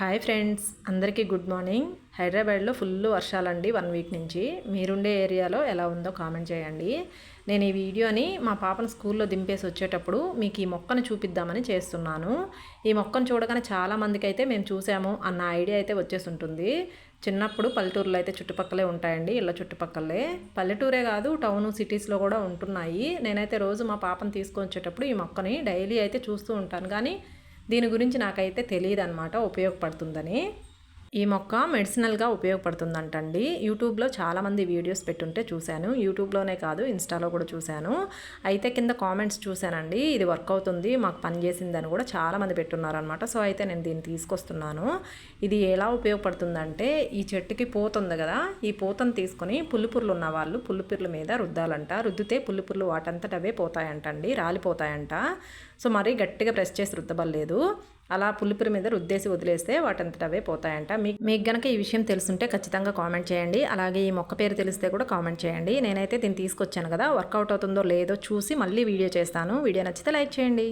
Hi friends అందరికీ good morning. హైదరాబాద్లో full వర్షాలండి వన్ వీక్ నుంచి. మీరుండే ఏరియాలో ఎలా ఉందో కామెంట్ చేయండి. నేను ఈ వీడియోని మా పాపను స్కూల్లో దింపేసి వచ్చేటప్పుడు మీకు ఈ మొక్కను చూపిద్దామని చేస్తున్నాను. ఈ మొక్కను చూడగానే చాలామందికి అయితే మేము చూసాము అన్న ఐడియా అయితే వచ్చేసి ఉంటుంది చిన్నప్పుడు పల్లెటూరులో అయితే చుట్టుపక్కలే ఉంటాయండి ఇళ్ళ చుట్టుపక్కలే. పల్లెటూరే కాదు టౌన్ సిటీస్లో కూడా ఉంటున్నాయి. నేనైతే రోజు మా పాపను తీసుకొచ్చేటప్పుడు ఈ మొక్కని డైలీ అయితే చూస్తూ ఉంటాను. కానీ దీని గురించి నాకైతే తెలియదు అనమాట ఉపయోగపడుతుందని. ఈ మొక్క మెడిసినల్గా ఉపయోగపడుతుందంటండి. యూట్యూబ్లో చాలామంది వీడియోస్ పెట్టుంటే చూశాను. యూట్యూబ్లోనే కాదు ఇన్స్టాలో కూడా చూశాను. అయితే కింద కామెంట్స్ చూశానండి. ఇది వర్క్ అవుతుంది మాకు పనిచేసిందని కూడా చాలామంది పెట్టున్నారనమాట సో అయితే నేను దీన్ని తీసుకొస్తున్నాను. ఇది ఎలా ఉపయోగపడుతుందంటే ఈ చెట్టుకి పోతుంది కదా ఈ పోతను తీసుకొని పుల్లుపుర్లు ఉన్న వాళ్ళు పుల్లుపుర్ల మీద రుద్దాలంట. రుద్దితే పుల్లుపుర్లు వాటంతట అవే పోతాయంటండి రాలిపోతాయంట. సో మరీ గట్టిగా ప్రెస్ చేసి రుద్దబడలేదు. అలా పులిపురి మీద రుద్దేసి వదిలేస్తే వాటంతట అవే పోతాయంట. మీకు మీకు గనక ఈ విషయం తెలుసుంటే ఖచ్చితంగా కామెంట్ చేయండి. అలాగే ఈ మొక్క పేరు తెలిస్తే కూడా కామెంట్ చేయండి. నేనైతే దీన్ని తీసుకొచ్చాను కదా. వర్కౌట్ అవుతుందో లేదో చూసి మళ్ళీ వీడియో చేస్తాను. వీడియో నచ్చితే లైక్ చేయండి.